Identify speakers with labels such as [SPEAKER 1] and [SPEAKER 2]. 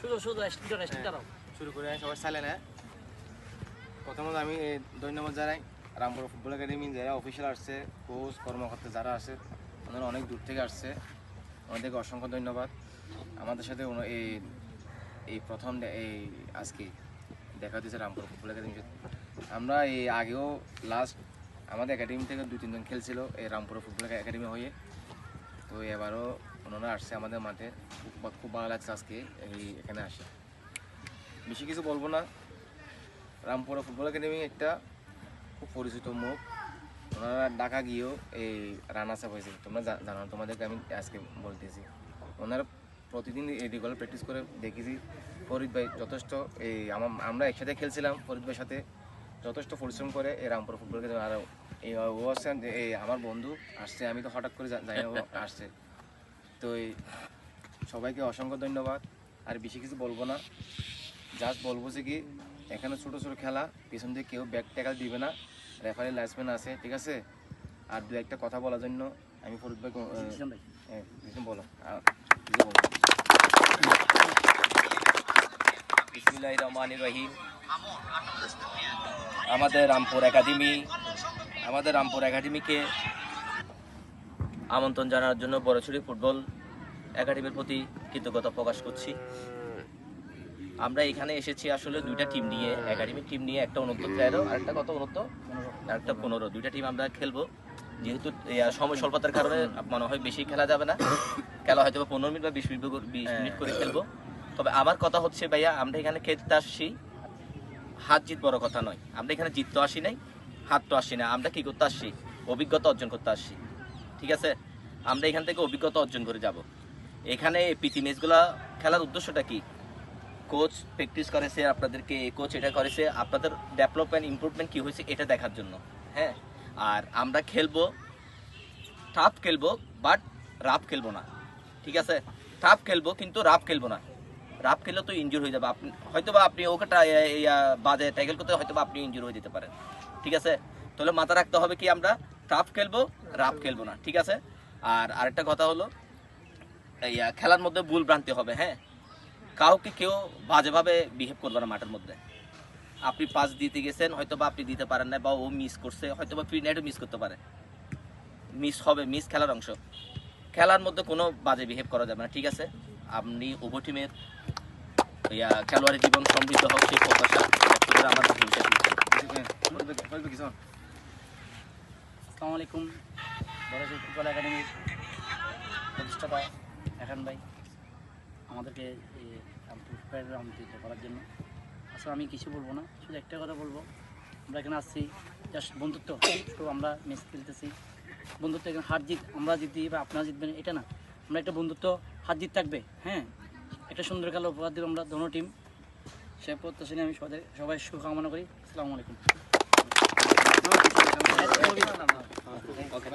[SPEAKER 1] শুধু শুধু still still দাঁড়াও।
[SPEAKER 2] শুরু করে সবাই চাইলে না প্রথমত আমি ধন্যবাদ জানাই রামপুর ফুটবল একাডেমি যারা অফিসিয়াল আসছে কোচ কর্মকর্তা যারা আছে ওনারা অনেক দূর থেকে আসছে। ওনাদেরকে অসংখ্য ধন্যবাদ। আমাদের সাথে এই এই প্রথম এই আজকে দেখা দিয়েছে রামপুর ফুটবল একাডেমি আমরা এই আগেও লাস্ট আমাদের একাডেমি থেকে দুই তিনজন খেলছিল এই রামপুর ফুটবল একাডেমি হয়ে। তো এবারও ওনারা আসছে আমাদের মাঠে। খুব খুব ভালো লাগছে আজকে এই এখানে আসে। বেশি কিছু বলব না। রামপুরা ফুটবল একাডেমি একটা খুব পরিচিত মুখ। ওনারা ঢাকা গিয়েও এই রানা সাপ হয়েছে। তোমরা জানো তোমাদেরকে আমি আজকে বলতেছি। ওনারা প্রতিদিন এই রেগুলার প্র্যাকটিস করে দেখেছি। ফরিদ ভাই যথেষ্ট এই আমার একসাথে খেলছিলাম ফরিদ ভাইয়ের সাথে। যথেষ্ট পরিশ্রম করে এই রামপুর ফুটবল একাডেমি আর এই ও আসছে যে এই আমার বন্ধু আসছে, আমি তো হঠাৎ করে জানি আসছে। তো এই সবাইকে অসংখ্য ধন্যবাদ। আর বেশি কিছু বলব না। জাস্ট বলব যে কি এখানে ছোট ছোট খেলা পিছন দিয়ে কেউ ব্যাক ট্যাকাল দিবে না। রেফারি লাইসম্যান আছে ঠিক আছে? আর দু একটা কথা বলার জন্য আমি ফরিদ ভাই। কিছু বলো। কিছু বলো
[SPEAKER 3] বিসমিল্লাহ রহমান রহিম। আমাদের রামপুর একাডেমি আমাদের রামপুর একাডেমিকে আমন্ত্রণ জানার জন্য বড়ছড়ি ফুটবল একাডেমির প্রতি কৃতজ্ঞতা প্রকাশ করছি। আমরা এখানে এসেছি আসলে দুইটা টিম নিয়ে একাডেমিক টিম নিয়ে একটা উন্নত তেরো আর একটা কত উন্নত আর একটা পনেরো। দুইটা টিম আমরা খেলব। যেহেতু সময় স্বল্পতার কারণে মনে হয় বেশি খেলা যাবে না। খেলা হয়তো বা পনেরো মিনিট বা বিশ মিনিট বিশ মিনিট করে খেলব। তবে আমার কথা হচ্ছে ভাইয়া আমরা এখানে খেলতে আসছি। হাত জিত বড় কথা নয়। আমরা এখানে জিততে আসি নাই হাত তো আসি না। আমরা কি করতে আসছি? অভিজ্ঞতা অর্জন করতে আসছি। ঠিক আছে? আমরা এখান থেকে অভিজ্ঞতা অর্জন করে যাব। এখানে প্রীতি ম্যাচগুলো খেলার উদ্দেশ্যটা কি? কোচ প্র্যাকটিস করেছে, আপনাদেরকে কোচ এটা করেছে, আপনাদের ডেভেলপমেন্ট, ইমপ্রুভমেন্ট কি হয়েছে এটা দেখার জন্য হ্যাঁ? আর আমরা খেলব, টাফ খেলব, বাট রাফ খেলব না, ঠিক আছে? টাফ খেলব, কিন্তু রাফ খেলব না। রাফ খেলে তো ইনজুর হয়ে যাবে। আপনি হয়তো বা আপনি ওকে বাজে ট্যাকেল করতে হয়তো বা আপনি ইনজুর হয়ে যেতে পারেন, ঠিক আছে? তাহলে মাথা রাখতে হবে কি আমরা, টাফ খেলব, রাফ খেলব না, ঠিক আছে? আর আরেকটা কথা হলো খেলার মধ্যে ভুল ভ্রান্তি হবে হ্যাঁ? কাউকে কেউ বাজেভাবে বিহেভ করবে না মাঠের মধ্যে। আপনি পাস দিতে গেছেন হয়তো বা আপনি দিতে পারেন না বা ও মিস করছে হয়তো বা ফ্রি নাইটও মিস করতে পারে। মিস হবে মিস খেলার অংশ। খেলার মধ্যে কোনো বাজে বিহেভ করা যাবে না ঠিক আছে? আপনি উভয় টিমের ইয়া খেলোয়াড়ি জীবন সমৃদ্ধ হোক সেই প্রত্যাশা আমার
[SPEAKER 2] বল।
[SPEAKER 1] আসসালামু আলাইকুম। বড়জোর ফুটবল একাডেমির প্রতিষ্ঠাতা এখান ভাই, আমাদেরকে আমন্ত্রিত করার জন্য। আসলে আমি কিছু বলব না, শুধু একটা কথা বলব। আমরা এখানে আসছি জাস্ট বন্ধুত্ব। তো আমরা ম্যাচ খেলতেছি। বন্ধুত্ব এখানে হার জিত, আমরা জিতি বা আপনারা জিতবেন, এটা না। আমরা একটা বন্ধুত্ব, হার জিত থাকবে হ্যাঁ? একটা সুন্দর খেলা উপহার দিব আমরা, দোনো টিম সে প্রত্যাশা নিয়ে আমি সবাই সবাই শুভকামনা করি। আসসালামু আলাইকুম।
[SPEAKER 2] ওকে